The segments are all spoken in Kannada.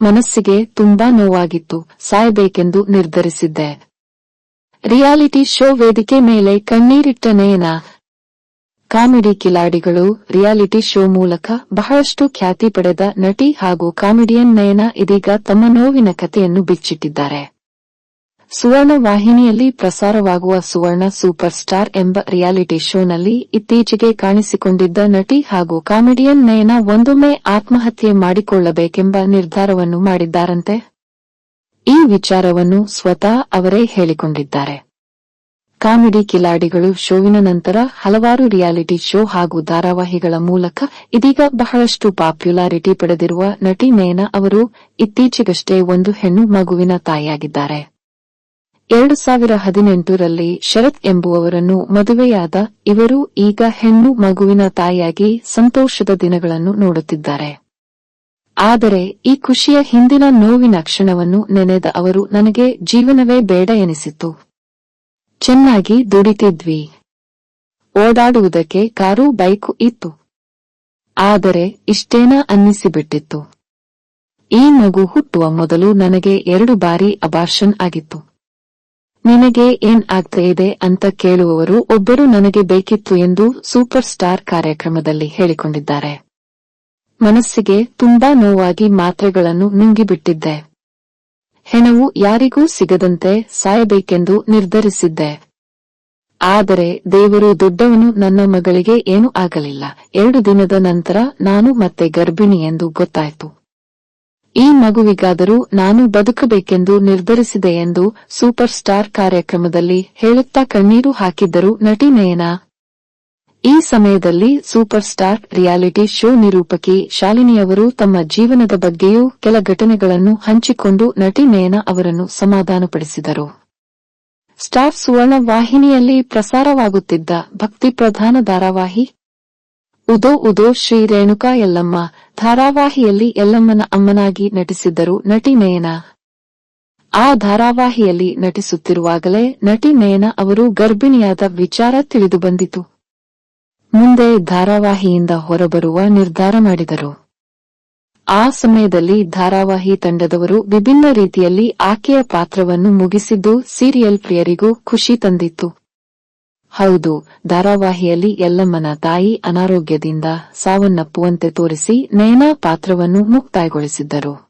ಮನಸ್ಸಿಗೆ ತುಂಬಾ ನೋವಾಗಿತ್ತು, ಸಾಯಬೇಕೆಂದು ನಿರ್ಧರಿಸಿದ್ದೆ. ರಿಯಾಲಿಟಿ ಶೋ ವೇದಿಕೆ ಮೇಲೆ ಕಣ್ಣೀರಿಟ್ಟ ನಯನ. ಕಾಮಿಡಿ ಕಿಲಾಡಿಗಳು ರಿಯಾಲಿಟಿ ಶೋ ಮೂಲಕ ಬಹಳಷ್ಟು ಖ್ಯಾತಿ ಪಡೆದ ನಟಿ ಹಾಗೂ ಕಾಮಿಡಿಯನ್ ನಯನ ಇದೀಗ ತಮ್ಮ ನೋವಿನ ಕಥೆಯನ್ನು ಬಿಚ್ಚಿಟ್ಟಿದ್ದಾರೆ. ಸುವರ್ಣ ವಾಹಿನಿಯಲ್ಲಿ ಪ್ರಸಾರವಾಗುವ ಸುವರ್ಣ ಸೂಪರ್ ಸ್ಟಾರ್ ಎಂಬ ರಿಯಾಲಿಟಿ ಶೋನಲ್ಲಿ ಇತ್ತೀಚೆಗೆ ಕಾಣಿಸಿಕೊಂಡಿದ್ದ ನಟಿ ಹಾಗೂ ಕಾಮಿಡಿಯನ್ ನಯನ ಒಂದೊಮ್ಮೆ ಆತ್ಮಹತ್ಯೆ ಮಾಡಿಕೊಳ್ಳಬೇಕೆಂಬ ನಿರ್ಧಾರವನ್ನು ಮಾಡಿದ್ದಾರಂತೆ. ಈ ವಿಚಾರವನ್ನು ಸ್ವತಃ ಅವರೇ ಹೇಳಿಕೊಂಡಿದ್ದಾರೆ. ಕಾಮಿಡಿ ಕಿಲಾಡಿಗಳು ಶೋವಿನ ನಂತರ ಹಲವಾರು ರಿಯಾಲಿಟಿ ಶೋ ಹಾಗೂ ಧಾರಾವಾಹಿಗಳ ಮೂಲಕ ಇದೀಗ ಬಹಳಷ್ಟು ಪಾಪ್ಯುಲಾರಿಟಿ ಪಡೆದಿರುವ ನಟಿ ನಯನ ಅವರು ಇತ್ತೀಚೆಗಷ್ಟೇ ಒಂದು ಹೆಣ್ಣು ಮಗುವಿನ ತಾಯಿಯಾಗಿದ್ದಾರೆ. ಎರಡು ಸಾವಿರ ಹದಿನೆಂಟರಲ್ಲಿ ಶರತ್ ಎಂಬುವವರನ್ನು ಮದುವೆಯಾದ ಇವರು ಈಗ ಹೆಣ್ಣು ಮಗುವಿನ ತಾಯಿಯಾಗಿ ಸಂತೋಷದ ದಿನಗಳನ್ನು ನೋಡುತ್ತಿದ್ದಾರೆ. ಆದರೆ ಈ ಖುಷಿಯ ಹಿಂದಿನ ನೋವಿನ ಕ್ಷಣವನ್ನು ನೆನೆದ ಅವರು, ನನಗೆ ಜೀವನವೇ ಬೇಡ ಎನಿಸಿತು. ಚೆನ್ನಾಗಿ ದುಡಿತಿದ್ವಿ. ಓಡಾಡುವುದಕ್ಕೆ ಕಾರು, ಬೈಕು ಇತ್ತು. ಆದರೆ ಇಷ್ಟೇನ ಅನ್ನಿಸಿಬಿಟ್ಟಿತ್ತು. ಈ ಮಗು ಹುಟ್ಟುವ ಮೊದಲು ನನಗೆ ಎರಡು ಬಾರಿ ಅಬಾರ್ಷನ್ ಆಗಿತ್ತು. ನಿನಗೆ ಏನ್ ಆಗ್ತಾ ಇದೆ ಅಂತ ಕೇಳುವವರು ಒಬ್ಬರು ನನಗೆ ಬೇಕಿತ್ತು ಎಂದು ಸೂಪರ್ ಸ್ಟಾರ್ ಕಾರ್ಯಕ್ರಮದಲ್ಲಿ ಹೇಳಿಕೊಂಡಿದ್ದಾರೆ. ಮನಸ್ಸಿಗೆ ತುಂಬಾ ನೋವಾಗಿ ಮಾತ್ರೆಗಳನ್ನು ನುಂಗಿಬಿಟ್ಟಿದ್ದೆ. ಹೆಣವು ಯಾರಿಗೂ ಸಿಗದಂತೆ ಸಾಯಬೇಕೆಂದು ನಿರ್ಧರಿಸಿದ್ದೆ. ಆದರೆ ದೇವರು ದೊಡ್ಡವನು ನನ್ನ ಮಗಳಿಗೆ ಏನೂ ಆಗಲಿಲ್ಲ. ಎರಡು ದಿನದ ನಂತರ ನಾನು ಮತ್ತೆ ಗರ್ಭಿಣಿ ಎಂದು ಗೊತ್ತಾಯಿತು. ಈ ಮಗುವಿಗಾದರೂ ನಾನು ಬದುಕಬೇಕೆಂದು ನಿರ್ಧರಿಸಿದೆ ಎಂದು ಸೂಪರ್ ಸ್ಟಾರ್ ಕಾರ್ಯಕ್ರಮದಲ್ಲಿ ಹೇಳುತ್ತಾ ಕಣ್ಣೀರು ಹಾಕಿದ್ದರು ನಟಿ ನಯನ. ಈ ಸಮಯದಲ್ಲಿ ಸೂಪರ್ ಸ್ಟಾರ್ ರಿಯಾಲಿಟಿ ಶೋ ನಿರೂಪಕಿ ಶಾಲಿನಿಯವರು ತಮ್ಮ ಜೀವನದ ಬಗ್ಗೆಯೂ ಕೆಲ ಘಟನೆಗಳನ್ನು ಹಂಚಿಕೊಂಡು ನಟಿ ನಯನ ಅವರನ್ನು ಸಮಾಧಾನಪಡಿಸಿದರು. ಸ್ಟಾರ್ ಸುವರ್ಣ ವಾಹಿನಿಯಲ್ಲಿ ಪ್ರಸಾರವಾಗುತ್ತಿದ್ದ ಭಕ್ತಿ ಪ್ರಧಾನ ಧಾರಾವಾಹಿ ಉದೋ ಉದೋ ಶ್ರೀ ರೇಣುಕಾ ಯಲ್ಲಮ್ಮ. ಧಾರಾವಾಹಿಯಲ್ಲಿ ಯಲ್ಲಮ್ಮನ ಅಮ್ಮನಾಗಿ ನಟಿಸಿದ್ದರು ನಟಿ ನಯನ. ಆ ಧಾರಾವಾಹಿಯಲ್ಲಿ ನಟಿಸುತ್ತಿರುವಾಗಲೇ ನಟಿ ನಯನ ಅವರು ಗರ್ಭಿಣಿಯಾದ ವಿಚಾರ ತಿಳಿದು ಬಂದಿತು. ಮುಂದೆ ಧಾರಾವಾಹಿಯಿಂದ ಹೊರಬರುವ ನಿರ್ಧಾರ ಮಾಡಿದರು. ಆ ಸಮಯದಲ್ಲಿ ಧಾರಾವಾಹಿ ತಂಡದವರು ವಿಭಿನ್ನ ರೀತಿಯಲ್ಲಿ ಆಕೆಯ ಪಾತ್ರವನ್ನು ಮುಗಿಸಿದ್ದು ಸೀರಿಯಲ್ ಪ್ರಿಯರಿಗೂ ಖುಷಿ ತಂದಿತ್ತು. ಹೌದು, ಧಾರಾವಾಹಿಯಲ್ಲಿ ಯಲ್ಲಮ್ಮನ ತಾಯಿ ಅನಾರೋಗ್ಯದಿಂದ ಸಾವನ್ನಪ್ಪುವಂತೆ ತೋರಿಸಿ ನಯನಾ ಪಾತ್ರವನ್ನು ಮುಕ್ತಾಯಗೊಳಿಸಿದ್ದರು.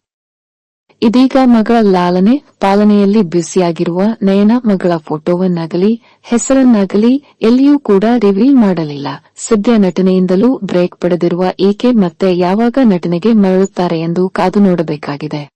ಇದೀಗ ಮಗಳ ಲಾಲನೆ, ಪಾಲನೆಯಲ್ಲಿ ಬ್ಯುಸಿಯಾಗಿರುವ ನಯನ ಮಗಳ ಫೋಟೋವನ್ನಾಗಲಿ, ಹೆಸರನ್ನಾಗಲಿ ಎಲ್ಲಿಯೂ ಕೂಡ ರಿವೀಲ್ ಮಾಡಲಿಲ್ಲ. ಸದ್ಯ ನಟನೆಯಿಂದಲೂ ಬ್ರೇಕ್ ಪಡೆದಿರುವ ಈಕೆ ಮತ್ತೆ ಯಾವಾಗ ನಟನೆಗೆ ಮರಳುತ್ತಾರೆ ಎಂದು ಕಾದು ನೋಡಬೇಕಾಗಿದೆ.